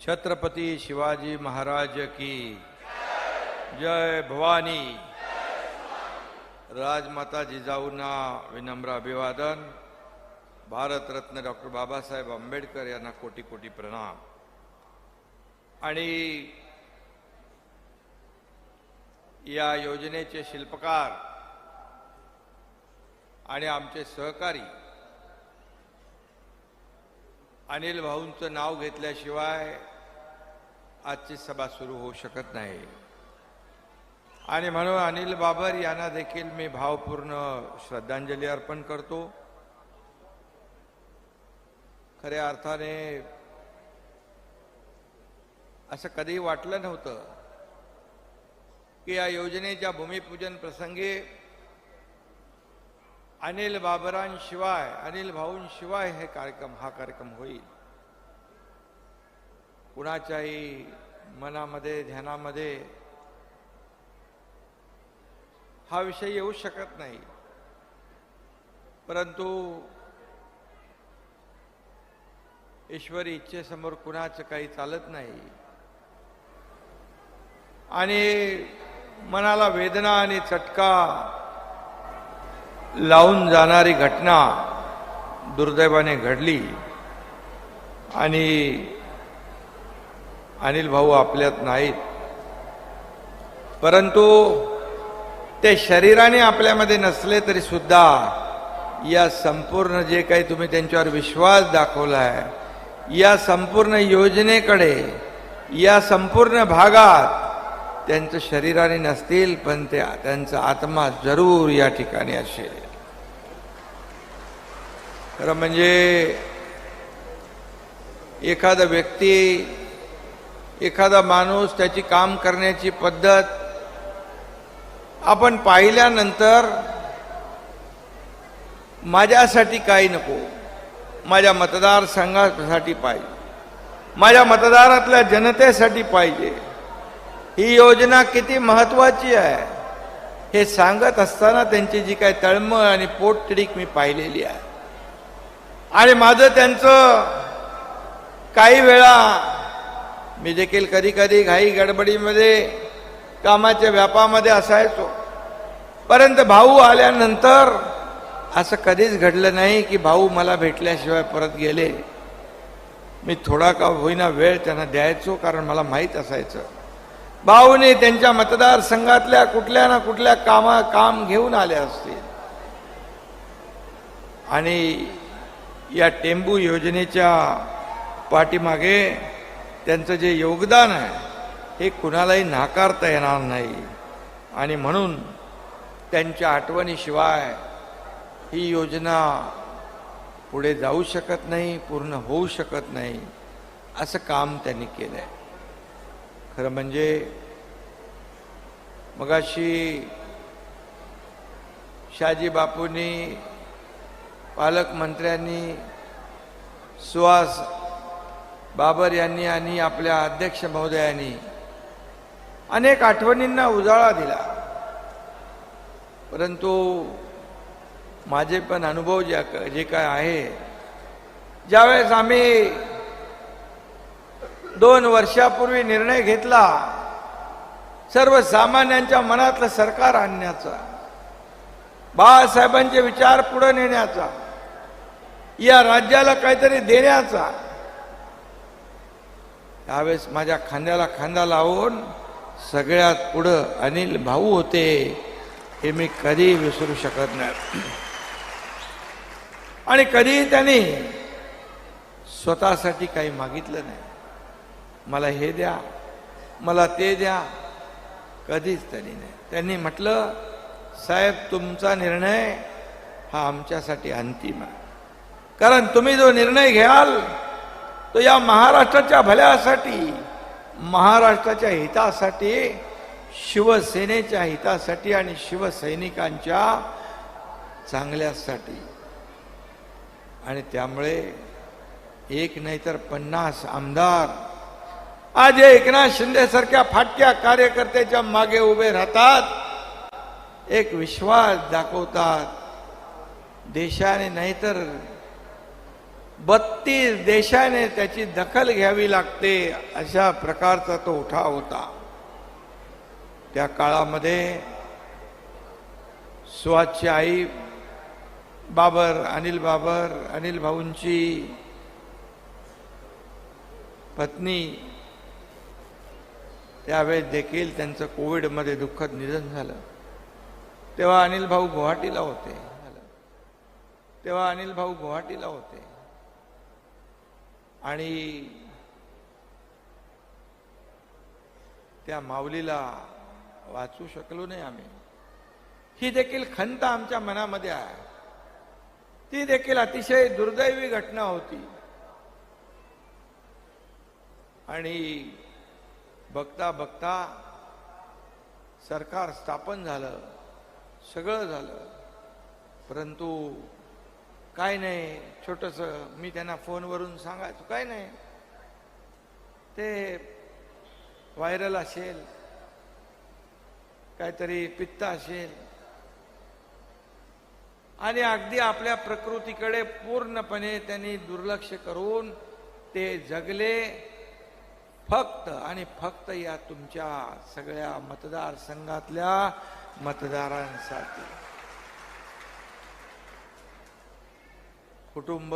छत्रपती शिवाजी महाराज की जय भवानी। राजमाता जिजाऊंना विनम्र अभिवादन। भारतरत्न डॉक्टर बाबासाहेब आंबेडकर यांना कोटी कोटी प्रणाम। आणि या योजनेचे शिल्पकार आणि आमचे सहकारी अनिल भाऊंचं नाव घेतल्याशिवाय आजची सभा सुरू होऊ शकत नाही. आणि म्हणून अनिल बाबर यांना देखील मी भावपूर्ण श्रद्धांजली अर्पण करतो. खऱ्या अर्थाने असं कधी वाटलं नव्हतं की या योजनेच्या भूमिपूजन प्रसंगी अनिल बाबरांशिवाय अनिल भाऊंशिवाय हे कार्यक्रम हा कार्यक्रम होईल. कुणाच्याही मनामध्ये ध्यानामध्ये हा विषय येऊ शकत नाही. परंतु ईश्वरी इच्छेसमोर कुणाचं काही चालत नाही. आणि मनाला वेदना आणि चटका लावून जाणारी घटना दुर्दैवाने घडली. आणि अनिल भाऊ आपल्यात नाहीत. परंतु ते शरीराने आपल्यामध्ये नसले तरी सुद्धा या संपूर्ण जे काही तुम्ही त्यांच्यावर विश्वास दाखवला आहे या संपूर्ण योजनेकडे या संपूर्ण भागात त्यांचं शरीराने नसतील पण ते त्यांचा आत्मा जरूर या ठिकाणी असेल. खरं म्हणजे एखादा व्यक्ती एखादा माणूस त्याची काम करण्याची पद्धत आपण पाहिल्यानंतर माझ्यासाठी काही नको. माझ्या मतदारसंघासाठी पाहिजे. माझ्या मतदारातल्या जनतेसाठी पाहिजे. ही योजना किती महत्वाची आहे? हे सांगत असताना त्यांची जी काही तळमळ आणि पोटतिडीक मी पाहिलेली आहे. आणि माझं त्यांचं काही वेळा मी देखील कधी कधी घाई गडबडीमध्ये कामाच्या व्यापामध्ये असायचो. परंतु भाऊ आल्यानंतर असं कधीच घडलं नाही की भाऊ मला भेटल्याशिवाय परत गेले. मी थोडा का होईना वेळ त्यांना द्यायचो कारण मला माहीत असायचं. भाऊने त्यांच्या मतदारसंघातल्या कुठल्या ना कुठल्या कामा काम घेऊन आले असतील आणि या टेंबू योजनेच्या पाठीमागे त्यांचं जे योगदान आहे हे कुणालाही नाकारता येणार नाही. आणि म्हणून त्यांच्या आठवणीशिवाय ही योजना पुढे जाऊ शकत नाही पूर्ण होऊ शकत नाही असं काम त्यांनी केलं आहे खरं म्हणजे मगाशी शाजी बापूंनी पालकमंत्र्यांनी सुहास बाबर यांनी आणि आपल्या अध्यक्ष महोदयांनी अनेक आठवणींना उजाळा दिला. परंतु माझे पण अनुभव ज्या जे काय आहे ज्यावेळेस आम्ही दोन वर्षापूर्वी निर्णय घेतला सर्वसामान्यांच्या मनातलं सरकार आणण्याचा बाळासाहेबांचे विचार पुढे नेण्याचा या राज्याला काहीतरी देण्याचा त्यावेळेस माझ्या खांद्याला खांदा लावून सगळ्यात पुढं अनिल भाऊ होते हे मी कधी विसरू शकत नाही. आणि कधी त्यांनी स्वतःसाठी काही मागितलं नाही. मला हे द्या मला ते द्या कधीच त्यांनी नाही. त्यांनी म्हटलं साहेब तुमचा निर्णय हा आमच्यासाठी अंतिम आहे. कारण तुम्ही जो निर्णय घ्याल तो या महाराष्ट्राच्या भल्यासाठी महाराष्ट्राच्या हितासाठी शिवसेनेच्या हितासाठी आणि शिवसैनिकांच्या चांगल्यासाठी. आणि त्यामुळे एक नाही तर पन्नास आमदार आज एकनाथ शिंदे सारख्या फाटक्या कार्यकर्त्याच्या मागे उभे राहतात. एक विश्वास दाखवतात. देशाने नाहीतर बत्तीस देशाने त्याची दखल घ्यावी लागते अशा प्रकारचा तो उठाव होता. त्या काळामध्ये सुहासची आई बाबर अनिल बाबर अनिल भाऊंची पत्नी त्यावेळेस देखील त्यांचं कोविडमध्ये दुःखद निधन झालं. तेव्हा अनिल भाऊ गुवाहाटीला होते. तेव्हा अनिल भाऊ गुवाहाटीला होते. आणि त्या माऊलीला वाचू शकलो नाही आम्ही. ही देखील खंत आमच्या मनामध्ये आहे. ती देखील अतिशय दुर्दैवी घटना होती. आणि बघता बघता सरकार स्थापन झालं सगळं झालं. परंतु काय नाही छोटस मी त्यांना फोनवरून सांगायचो काय नाही. ते व्हायरल असेल काहीतरी पित्त असेल. आणि अगदी आपल्या प्रकृतीकडे पूर्णपणे त्यांनी दुर्लक्ष करून ते जगले. फक्त आणि फक्त या तुमच्या सगळ्या मतदारसंघातल्या मतदारांसाठी. कुटुंब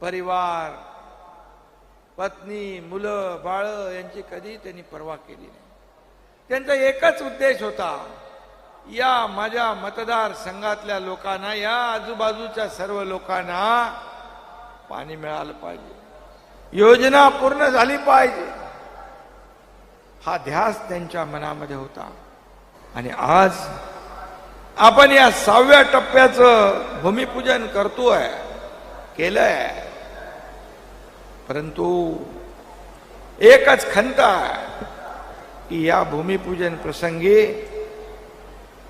परिवार पत्नी मुलं बाळ यांची कधी त्यांनी पर्वा केली नाही. त्यांचा एकच उद्देश होता या माझ्या मतदारसंघातल्या लोकांना या आजूबाजूच्या सर्व लोकांना पाणी मिळालं पाहिजे. योजना पूर्ण झाली पाहिजे. हा ध्यास त्यांच्या मनामध्ये होता. आणि आज आपण या सहाव्या टप्प्याचं भूमिपूजन करतोय केलंय. परंतु एकच खंत आहे की या भूमिपूजन प्रसंगी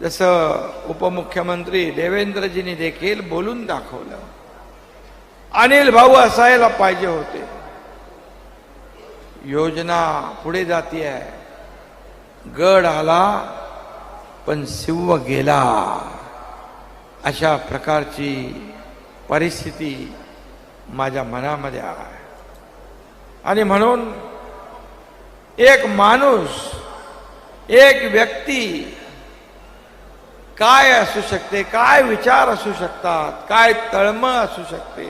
जसं उपमुख्यमंत्री देवेंद्रजींनी देखील बोलून दाखवलं. अनिल भाऊ असायला पाहिजे होते. योजना पुढे जाते आहे गड आला पण शिव गेला. अशा प्रकारची परिस्थिती माझ्या मनामध्ये आहे. आणि म्हणून एक माणूस एक व्यक्ती काय असू शकते काय विचार असू शकतात काय तळमळ असू शकते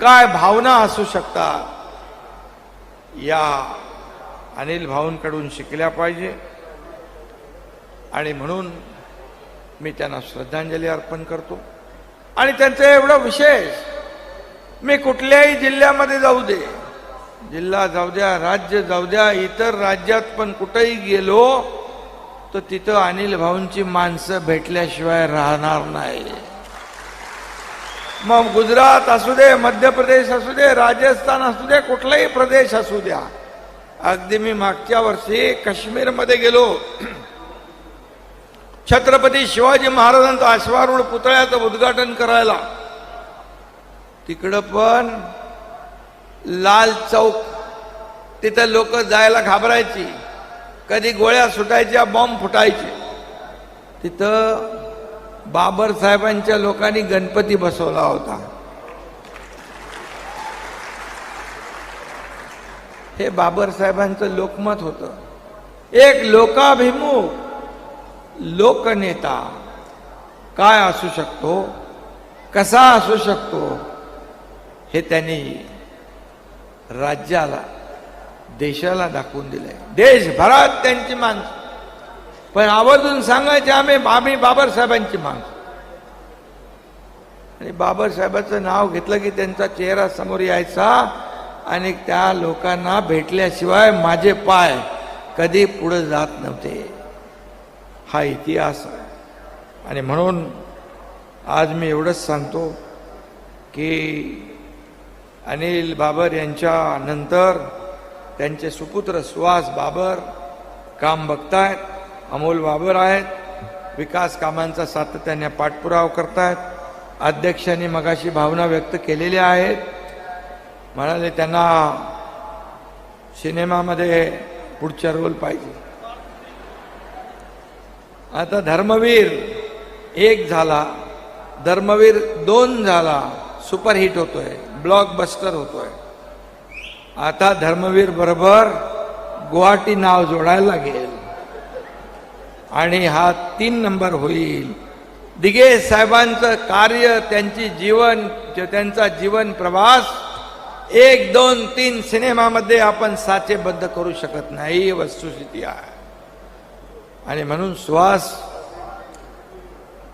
काय भावना असू शकतात या अनिल भाऊंकडून शिकल्या पाहिजे. आणि म्हणून मी त्यांना श्रद्धांजली अर्पण करतो. आणि त्यांचं एवढं विशेष मी कुठल्याही जिल्ह्यामध्ये जाऊ दे. जिल्हा जाऊ द्या राज्य जाऊ द्या इतर राज्यात पण कुठेही गेलो तर तिथं अनिल भाऊंची माणसं भेटल्याशिवाय राहणार नाही. मग गुजरात असू दे मध्य प्रदेश असू दे राजस्थान असू दे कुठलाही प्रदेश असू द्या. अगदी मी मागच्या वर्षी काश्मीरमध्ये गेलो. छत्रपती शिवाजी महाराजांचा अश्वारूढ पुतळ्याचं उद्घाटन करायला. तिकडं पण लाल चौक. तिथं लोक जायला घाबरायची. कधी गोळ्या सुटायच्या बॉम्ब फुटायचे. तिथं बाबर साहेबांच्या लोकांनी गणपती बसवला होता. हे बाबर साहेबांचं लोकमत होतं. एक लोकाभिमुख. लोकनेता काय असू शकतो? कसा असू शकतो? हे त्यांनी राज्याला देशाला दाखवून दिलंय. देशभरात त्यांची माणसं. पण आवर्जून सांगायचे आम्ही आम्ही बाबासाहेबांची माणसं. आणि बाबासाहेबाचं नाव घेतलं की त्यांचा चेहरा समोर यायचा आणि त्या लोकांना भेटल्याशिवाय माझे पाय कधी पुढे जात नव्हते. हा इतिहास. आहे आणि म्हणून आज मी एवढंच सांगतो की अनिल बाबर यांच्या नंतर त्यांचे सुपुत्र सुहास बाबर काम बघतायत अमोल बाबर आहेत विकास कामांचा सातत्याने पाठपुरावा करतायत अध्यक्षांनी मगाशी भावना व्यक्त केलेल्या आहेत. म्हणाले त्यांना सिनेमामध्ये पुढच्या रोल पाहिजे. आता धर्मवीर एक झाला धर्मवीर दोन झाला सुपरहिट होतोय ब्लॉकबस्टर होतोय. आता धर्मवीर बरोबर गुवाहाटी नाव जोडायला लागेल. आणि हा तीन नंबर होईल. दिगे साहेबांचं कार्य त्यांची जीवन त्यांचा जीवन प्रवास एक दोन तीन सिनेमामध्ये आपण साचेबद्ध करू शकत नाही वस्तुस्थिती आहे. आणि म्हणून सुहास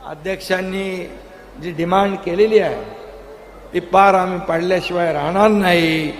अध्यक्षांनी जी डिमांड केलेली आहे ती पार आम्ही पाडल्याशिवाय राहणार नाही.